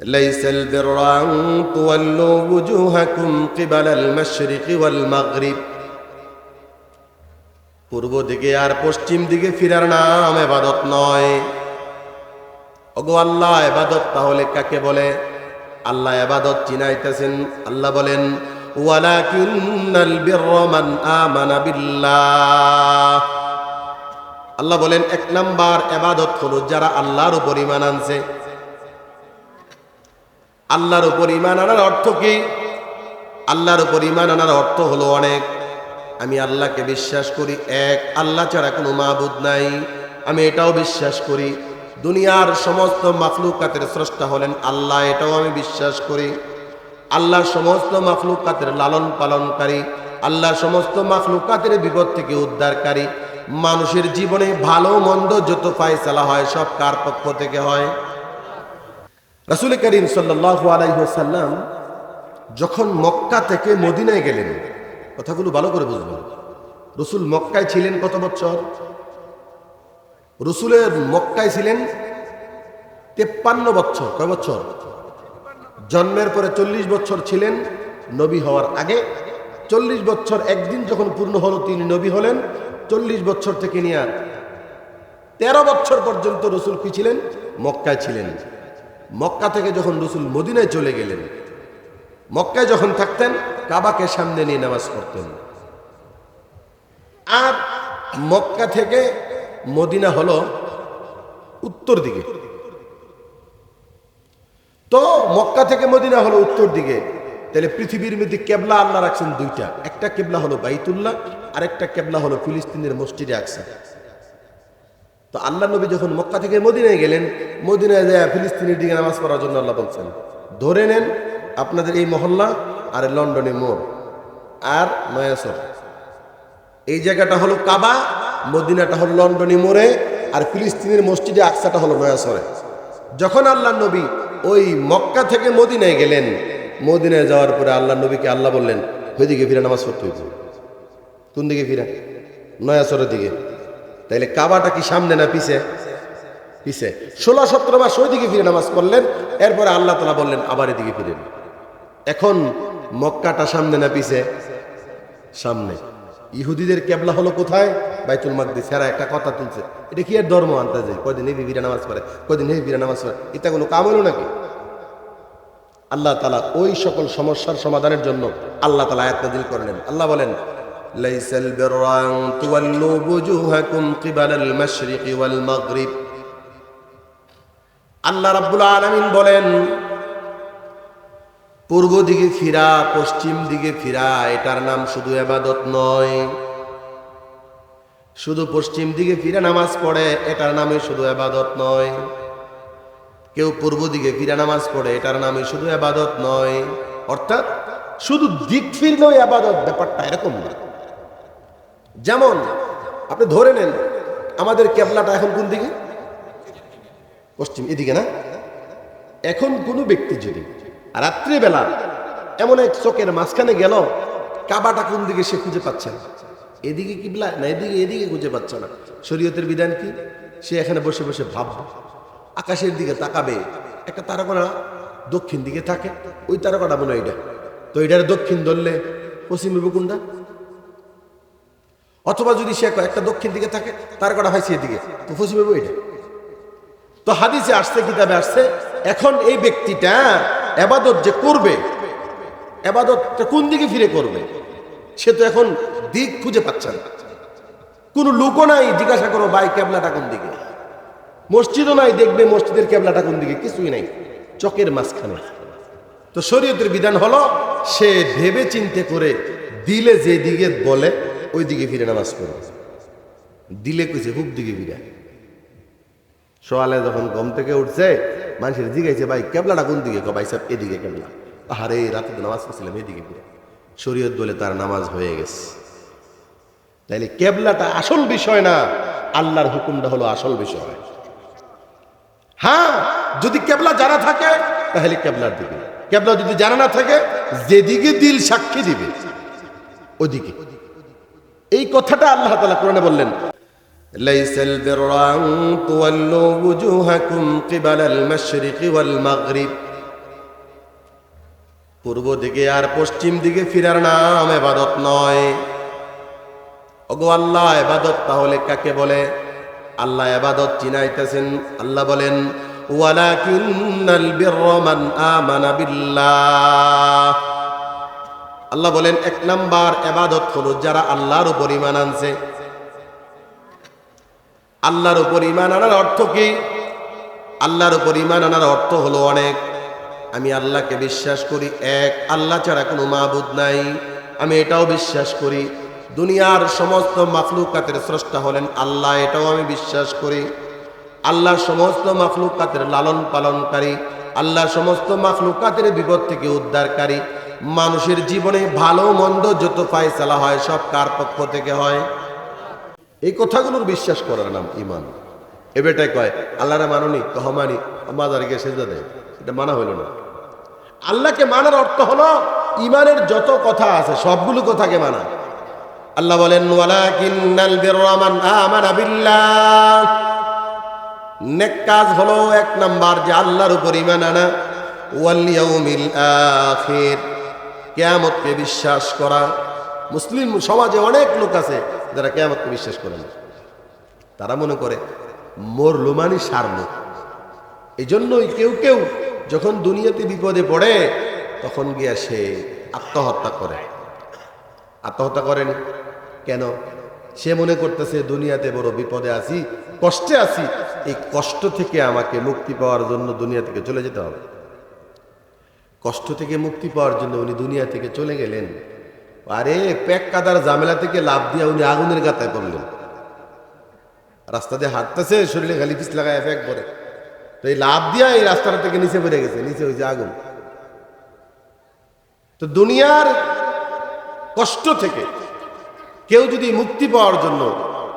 ليس البر أن تولوا وجوهكم قبل المشرق والمغرب পূর্ব দিকে আর পশ্চিম দিকে ফিরার নাম এবাদত নয় ওগো আল্লাহ এবাদত তাহলে কাকে বলে আল্লাহ এবাদত চিনাইতেছেন আল্লাহ বলেন ওয়ালাকিন্নাল বিররা মান আমানা বিল্লাহ আল্লাহ বলেন এক নাম্বার এবাদত হলো যারা আল্লাহর উপর ইমান আনছে আল্লাহর উপর ইমান আনার অর্থ কি? আল্লাহর উপর ইমান আনার অর্থ হলো অনেক। আমি আল্লাহকে বিশ্বাস করি, এক। আল্লাহ ছাড়া কোনো মাহবুদ নাই। আমি এটাও বিশ্বাস করি, দুনিয়ার সমস্ত মাফলুকাতের স্রষ্টা হলেন আল্লাহ, এটাও আমি বিশ্বাস করি। আল্লাহ সমস্ত মাফলুকাতের লালন পালনকারী আল্লাহ সমস্ত মাফলুকাতের বিপদ থেকে উদ্ধারকারী। মানুষের জীবনে ভালো মন্দ যত ফায়সালা হয়, সব কার পক্ষ থেকে হয়? রাসুল করিম সাল্লাহ যখন মক্কা থেকে মদিনায় গেলেন, কথাগুলো ভালো করে বুঝবেন। রসুল মক্কায় ছিলেন কত বছর? রসুলের মক্কায় ছিলেন তেপ্পান্ন বছর। কয় বছর? জন্মের পরে চল্লিশ বছর ছিলেন নবী হওয়ার আগে। চল্লিশ বছর একদিন যখন পূর্ণ হলো, তিনি নবী হলেন। চল্লিশ বছর থেকে নিয়ে তেরো বছর পর্যন্ত রসুল কি ছিলেন? মক্কায় ছিলেন। মক্কা থেকে যখন রসুল মদিনায় চলে গেলেন, মক্কায় যখন থাকতেন, কাবাকে সামনে নিয়ে নামাজ পড়তেন। আর মক্কা থেকে মদিনা হলো উত্তর দিকে। তো মক্কা থেকে মদিনা হলো উত্তর দিকে। তাহলে পৃথিবীর মধ্যে কেবলা আল্লাহ রাখছেন দুইটা। একটা কেবলা হলো বাইতুল্লাহ আর একটা কেবলা হলো ফিলিস্তিনের মসজিদে আকসা। তো আল্লাহ নবী যখন মক্কা থেকে মদিনায় গেলেন মদিনায় যায় ফিলিস্তিনের দিকে নামাজ পড়ার জন্য আল্লাহ বলছেন, ধরে নেন আপনাদের এই মহল্লা আর লন্ডনে মোড় আর নয়াসর। এই জায়গাটা হলো কাবা, মদিনাটা হলো লন্ডনে মোড়ে আর ফিলিস্তিনের মসজিদে আকসাটা হলো নয়াসরে। যখন আল্লাহ নবী ওই মক্কা থেকে মদিনায় গেলেন, মদিনায় যাওয়ার পরে আল্লাহ নবীকে আল্লাহ বললেন ওইদিকে ফিরে নামাজ পড়তে হয়েছে কোন দিকে ফিরে? নয়াসরের দিকে। তাইলে কাবাটা কি সামনে না পিছে? দিছে। ষোলো, সতেরো মাস ওইদিকে ফিরে নামাজ করলেন এরপরে আল্লাহ তালা বললেন, আবার এদিকে ফিরেন। এখন মক্কাটা সামনে না পিছে? সামনে। ইহুদিদের কেবলা হলো কোথায়? বাইতুল মাকদি সেরা একটা কথা তুলছে। এটা কি আর ধর্ম আন্তাজে কয়দিন এই বিবিরা নামাজ পড়ে? কয়দিন এই বিবিরা নামাজ পড়ে? এটা কোনো কাম হলো নাকি? আল্লাহ তালা ওই সকল সমস্যার সমাধানের জন্য আল্লাহ তালা আয়াত দিল করলেন। আল্লাহ বলেন, লাইসাল বিররা তুওয়াল্লু বুজুহাকুম কিবালাল মাশরিকি ওয়াল মাগরিব। আল্লাহ রাব্বুল আলামিন বলেন, পূর্ব দিকে ফিরা, পশ্চিম দিকে ফিরা, এটার নাম শুধু এবাদত নয়। শুধু পশ্চিম দিকে ফিরে নামাজ পড়ে, এটার নামে শুধু এবাদত নয়। কেউ পূর্ব দিকে ফিরে নামাজ পড়ে, এটার নামে শুধু এবাদত নয়। অর্থাৎ শুধু দিক ফিরলেও আবাদত ব্যাপারটা এরকম না। যেমন, আপনি ধরে নেন, আমাদের কেবলাটা এখন কোন দিকে? পশ্চিম, এদিকে না? এখন কোনো ব্যক্তি যদি রাত্রিবেলা এমন এক চোখের মাঝখানে গেল, কাবাটা কোন দিকে সে খুঁজে পাচ্ছে না? এদিকে কিবলা? না, এদিকে এদিকে খুঁজে পাচ্ছে না। শরীয়তের বিধান কি? সে এখানে বসে বসে ভাববে। আকাশের দিকে তাকাবে। একটা তারকা দক্ষিণ দিকে থাকে। ওই তারকাটা মনে হয় তো এটার দক্ষিণ ধরলে পশ্চিম কোনটা? অথবা যদি সে একটা দক্ষিণ দিকে থাকে, তারকাটা হয় সেদিকে তো পশ্চিম এটা। তো হাদিসে আসছে, কিতাবে আসছে, এখন এই ব্যক্তিটা এবাদত যে করবে, এবাদতটা কোন দিকে ফিরে করবে? সে তো এখন দিক খুঁজে পাচ্ছে না। কোন লোকও নাই জিজ্ঞাসা করো, ভাই ক্যাবলাটা কোন দিকে? মসজিদও নাই, দেখবে মসজিদের ক্যাবলাটা কোন দিকে? কিছুই নাই। চকের মাঝখানে। তো শরীয়তের বিধান হলো, সে ভেবে চিন্তে করে দিলে যে দিকে বলে ওই দিকে ফিরে নামাজ পড়বে দিলে কইছে খুব দিকে ফিরে সোয়ালে যখন গম থেকে উঠছে, মানুষের জিগাইছে ভাই, কেবলাটা কোন দিকে? ভাই সাহেব এদিকে কেবলা। আহারে, রাতে নামাজ পড়ছিলাম এদিকে ফিরে শরীয়ত বলে তার নামাজ হয়ে গেছে। তাইলে কেবলাটা আসল বিষয় না, আল্লাহর হুকুমটা হলো আসল বিষয়। হ্যাঁ যদি কেবলা জানা থাকে, তাহলে কেবলার দিকে। কেবলা যদি জানা না থাকে, যেদিকে দিল সাক্ষী দিবে, ওদিকে। এই কথাটা আল্লাহ তালা কোরআনে বললেন ليس البر أن تولوا وجوهكم قبل المشرق والمغرب পূর্ব দিকে আর পশ্চিম দিকে ফিরার নাম এবাদত নয় ওগো আল্লাহ এবাদত তাহলে কাকে বলে আল্লাহ এবাদত চিনাইতেছেন আল্লাহ বলেন ওয়ালাকিন্নাল বিররা মান আমানা বিল্লাহ আল্লাহ বলেন এক নাম্বার এবাদত হলো যারা আল্লাহর উপর ইমান আনছে আল্লাহর উপর ইমান আনার অর্থ কি? আল্লাহর উপর ইমান আনার অর্থ হলো অনেক। আমি আল্লাহকে বিশ্বাস করি, এক, আল্লাহ ছাড়া কোনো মাহবুদ নাই। আমি এটাও বিশ্বাস করি, দুনিয়ার সমস্ত মাখলুকাতের স্রষ্টা হলেন আল্লাহ, এটাও আমি বিশ্বাস করি। আল্লাহ সমস্ত মাখলুকাতের লালন পালনকারী, আল্লাহ সমস্ত মাখলুকাতের বিপদ থেকে উদ্ধারকারী। মানুষের জীবনে ভালো মন্দ যত ফায়সালা হয়, সব কার পক্ষ থেকে হয়? এই কথাগুলোর বিশ্বাস করার নাম ইমান এবেটাই কয়, আল্লাহরা মাননি কহ মানি মাজারে গিয়ে সেজদা দেয়। এটা মানা হইল না। আল্লাহকে মানার অর্থ হলো ইমানের যত কথা আছে, সবগুলো কথাকে মানা। আল্লাহ বলেন কাজ হলো এক নাম্বার, যে আল্লাহর উপর ইমান আনা। ওয়াল ইয়াউমিল আখির। কিয়ামতকে বিশ্বাস করা। মুসলিম সমাজে অনেক লোক আছে যারা কিয়ামতকে বিশ্বাস করে না, তারা মনে করে, মোর লোমানি সারলো জন্যই কেউ কেউ যখন দুনিয়াতে বিপদে পড়ে, তখন গিয়া সে আত্মহত্যা করে। আত্মহত্যা করেনি কেন? সে মনে করতেছে, দুনিয়াতে বড় বিপদে আছি, কষ্টে আছি, এই কষ্ট থেকে আমাকে মুক্তি পাওয়ার জন্য দুনিয়া থেকে চলে যেতে হবে। কষ্ট থেকে মুক্তি পাওয়ার জন্য উনি দুনিয়া থেকে চলে গেলেন। আরে প্যাক কাদার জামেলা থেকে লাভ দিয়ে উনি আগুনের গাতায় পড়লেন। রাস্তা দিয়ে হাঁটতেছে, শরীরে খালি পিস লাগায় প্যাক পরে। তো এই লাভ দিয়া এই রাস্তাটা থেকে নিচে পড়ে গেছে, নিচে হয়েছে আগুন। তো দুনিয়ার কষ্ট থেকে কেউ যদি মুক্তি পাওয়ার জন্য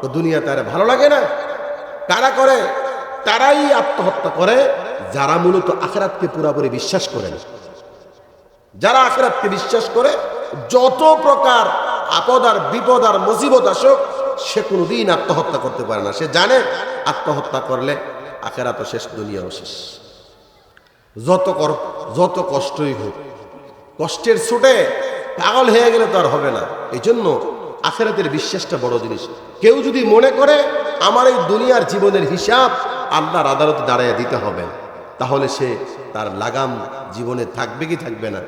তো দুনিয়া তার ভালো লাগে না। কারা করে? তারাই আত্মহত্যা করে, যারা মূলত আখরাতকে পুরাপুরি বিশ্বাস করে না। যারা আখরাতকে বিশ্বাস করে যত প্রকার আপদ আর বিপদ আর মুসিবত আসুক, সে কোনোদিন আত্মহত্যা করতে পারে না। সে জানে আত্মহত্যা করলে আখেরাত শেষ, দুনিয়াও শেষ। যত কর, যত কষ্টই হোক, কষ্টের ছুটে পাগল হয়ে গেলে তো আর হবে না। এই জন্য আখেরাতের বিশ্বাসটা বড় জিনিস। কেউ যদি মনে করে, আমার এই দুনিয়ার জীবনের হিসাব আল্লাহর আদালতে দাঁড়াইয়া দিতে হবে, তাহলে সে তার লাগাম জীবনে থাকবে কি থাকবে না।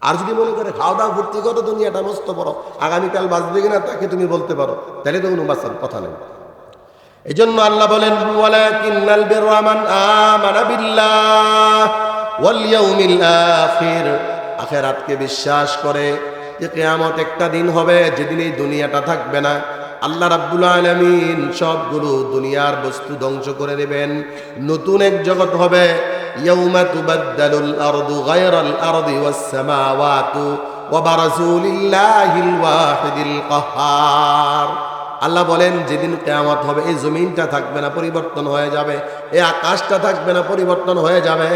আর যদি মনে করে খাওয়া দাওয়া ভর্তি করো দুনিয়াটা মস্ত বড় আগামীকাল বাঁচবে কিনা তাকে তুমি বলতে পারো। তাহলে তো বাঁচার কথা নেই। এই জন্য আল্লাহ বলেন আখিরাতকে বিশ্বাস করে যে কেয়ামত একটা দিন হবে যেদিন এই দুনিয়াটা থাকবে না। আল্লাহ রাব্বুল আলামিন সবগুলো দুনিয়ার বস্তু ধ্বংস করে দেবেন। নতুন এক জগৎ হবে। আরদু গায়রাল আরদি ওয়াস সামাওয়াতু ওয়া বারাজু লিল্লাহিল ওয়াহিদিল কাহ্হার আল্লাহ বলেন, যেদিন কেয়ামত হবে, এই জমিনটা থাকবে না, পরিবর্তন হয়ে যাবে, এই আকাশটা থাকবে না, পরিবর্তন হয়ে যাবে।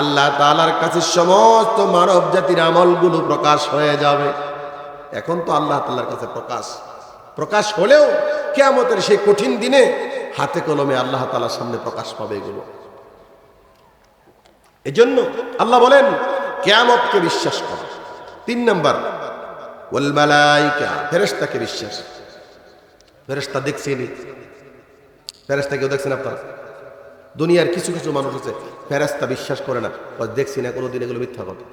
আল্লাহ তালার কাছে সমস্ত মানব জাতির আমলগুলো প্রকাশ হয়ে যাবে। এখন তো আল্লাহ তাল্লার কাছে প্রকাশ। প্রকাশ হলেও কেয়ামতের সেই কঠিন দিনে হাতে কলমে আল্লাহ তালার সামনে প্রকাশ পাবে এগুলো। এজন্য আল্লাহ বলেন, কেয়ামতকে বিশ্বাস কর। তিন নম্বর ফেরেস্তাকে বিশ্বাস। ফেরেস্তা দেখছেনি ফেরেস্তা কেউ দেখছেন আপনারা? দুনিয়ার কিছু কিছু মানুষ আছে ফেরেস্তা বিশ্বাস করে না। দেখছি না, কোনোদিন এগুলো মিথ্যা কথা।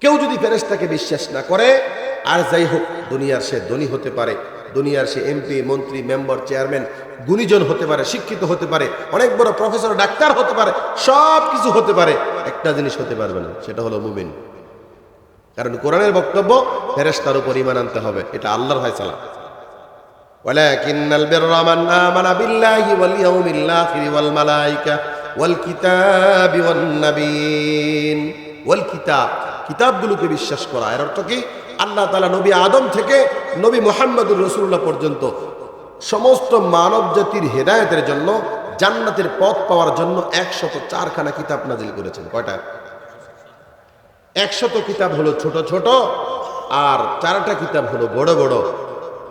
কেউ যদি ফেরেস্তাকে বিশ্বাস না করে আর যাই হোক দুনিয়ার সে ধনী হতে পারে দুনিয়ার সে এমপি মন্ত্রী মেম্বার চেয়ারম্যান গুণীজন হতে পারে শিক্ষিত হতে পারে অনেক বড় প্রফেসর ডাক্তার হতে পারে সব কিছু হতে পারে একটা জিনিস হতে পারবে না সেটা হলো মুমিন কারণ কোরআনের বক্তব্য ফেরেস্তার উপর ইমান আনতে হবে এটা আল্লাহর হয় চালা ولكن البر من آمن بالله واليوم الآخر والملائكة والكتاب والنبيين والكتاب কিতাবগুলোকে বিশ্বাস করা এর অর্থ কি আল্লাহ তালা নবী আদম থেকে নবী মোহাম্মদুর রসুল্লাহ পর্যন্ত সমস্ত মানব জাতির হেদায়তের জন্য, জান্নাতের পথ পাওয়ার জন্য একশত চারখানা কিতাব নাজিল করেছেন। কয়টা? একশত কিতাব হলো ছোট ছোট আর চারটা কিতাব হলো বড় বড়।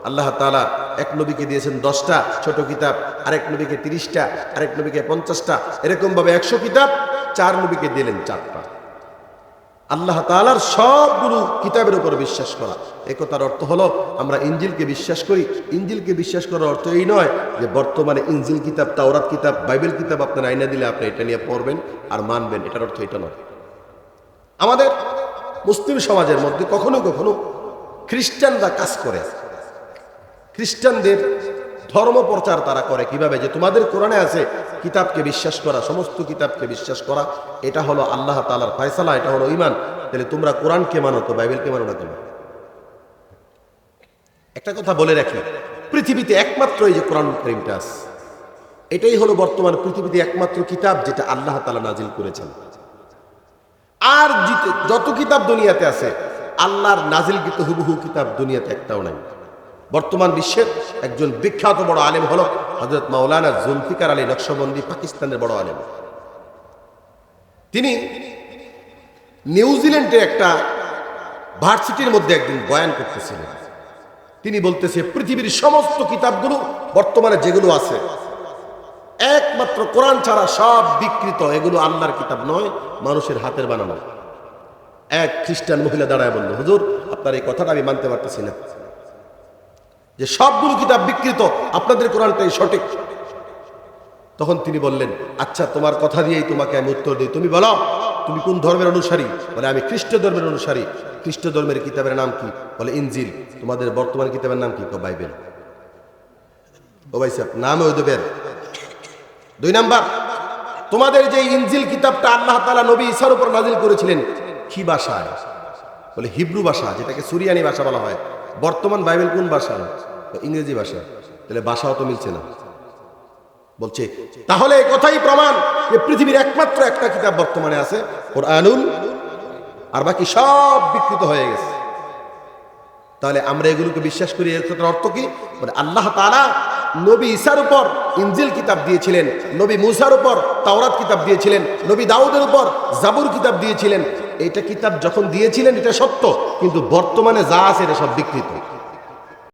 আল্লাহ তালা এক নবীকে দিয়েছেন দশটা ছোট কিতাব, আরেক নবীকে তিরিশটা, আরেক নবীকে পঞ্চাশটা। এরকমভাবে একশো কিতাব, চার নবীকে দিলেন চারটা। আল্লাহ তাআলার সবগুলো কিতাবের উপর বিশ্বাস করা। এ কথার অর্থ হলো, আমরা ইঞ্জিলকে বিশ্বাস করি। ইঞ্জিলকে বিশ্বাস করার অর্থ এই নয় যে বর্তমানে ইঞ্জিল কিতাব, তাওরাত কিতাব, বাইবেল কিতাব আপনার আইনা দিলে আপনি এটা নিয়ে পড়বেন আর মানবেন। এটার অর্থ এটা নয়। আমাদের মুসলিম সমাজের মধ্যে কখনো কখনো খ্রিস্টানরা কাজ করে। খ্রিস্টানদের ধর্ম প্রচার তারা করে কীভাবে? যে তোমাদের কোরআনে আছে, কিতাবকে বিশ্বাস করা, সমস্ত কিতাবকে বিশ্বাস করা, এটা হলো আল্লাহ তালার ফয়সালা, এটা হলো ইমান তাহলে তোমরা কোরআনকে মানো তো, বাইবেলকে মানো না কেন? একটা কথা বলে রাখি, পৃথিবীতে একমাত্র এই যে কোরআন করিমটা আছে, এটাই হলো বর্তমান পৃথিবীতে একমাত্র কিতাব যেটা আল্লাহ তালা নাজিল করেছেন। আর যত কিতাব দুনিয়াতে আছে, আল্লাহর নাজিলকৃত হুবহু কিতাব দুনিয়াতে একটাও নাই। বর্তমান বিশ্বের একজন বিখ্যাত বড় আলেম হলো হজরত মাওলানা জুলফিকার আলী নকশবন্দি, পাকিস্তানের বড় আলেম। তিনি নিউজিল্যান্ডে একটা ভার্সিটির মধ্যে একদিন বয়ান করতেছিলেন। তিনি বলতেছে, পৃথিবীর সমস্ত কিতাবগুলো, বর্তমানে যেগুলো আছে, একমাত্র কোরআন ছাড়া সব বিকৃত। এগুলো আল্লাহর কিতাব নয়, মানুষের হাতের বানানো। এক খ্রিস্টান মহিলা দাঁড়ায় বলল, হুজুর, আপনার এই কথাটা আমি মানতে পারতেছি না। যে সবগুলো কিতাব বিকৃত, আপনাদের কোরআনটাই সঠিক। তখন তিনি বললেন আচ্ছা তোমার কথা দিয়েই তোমাকে আমি উত্তর দিই। তুমি বলো, তুমি কোন ধর্মের অনুসারী? বলে, আমি খ্রিস্ট ধর্মের অনুসারী। খ্রিস্ট ধর্মের কিতাবের নাম কি? বলে, ইনজিল। তোমাদের বর্তমান কিতাবের নাম কি? বাইবেল। ও ভাই সাহেব, নাম ওই দেবের দুই নাম্বার, তোমাদের যে ইনজিল কিতাবটা আল্লাহ তালা নবী ঈসার উপর নাজিল করেছিলেন, কি ভাষায়? বলে, হিব্রু ভাষা, যেটাকে সুরিয়ানি ভাষা বলা হয়। বর্তমান বাইবেল কোন ভাষা ইংরেজি ভাষা, তাহলে ভাষাও তো মিলছে না। বলছে, তাহলে কথাই প্রমাণ যে পৃথিবীর একমাত্র একটা কিতাব বর্তমানে আছে ওর আনুল আর বাকি সব বিকৃত হয়ে গেছে। তাহলে আমরা এগুলোকে বিশ্বাস করি, এর কথার অর্থ কি? মানে আল্লাহ তাআলা নবী ঈসার উপর ইনজিল কিতাব দিয়েছিলেন, নবী মুসার উপর তাওরাত কিতাব দিয়েছিলেন, নবী দাউদের উপর জাবুর কিতাব দিয়েছিলেন। এইটা কিতাব যখন দিয়েছিলেন, এটা সত্য, কিন্তু বর্তমানে যা আছে, এটা সব বিকৃত।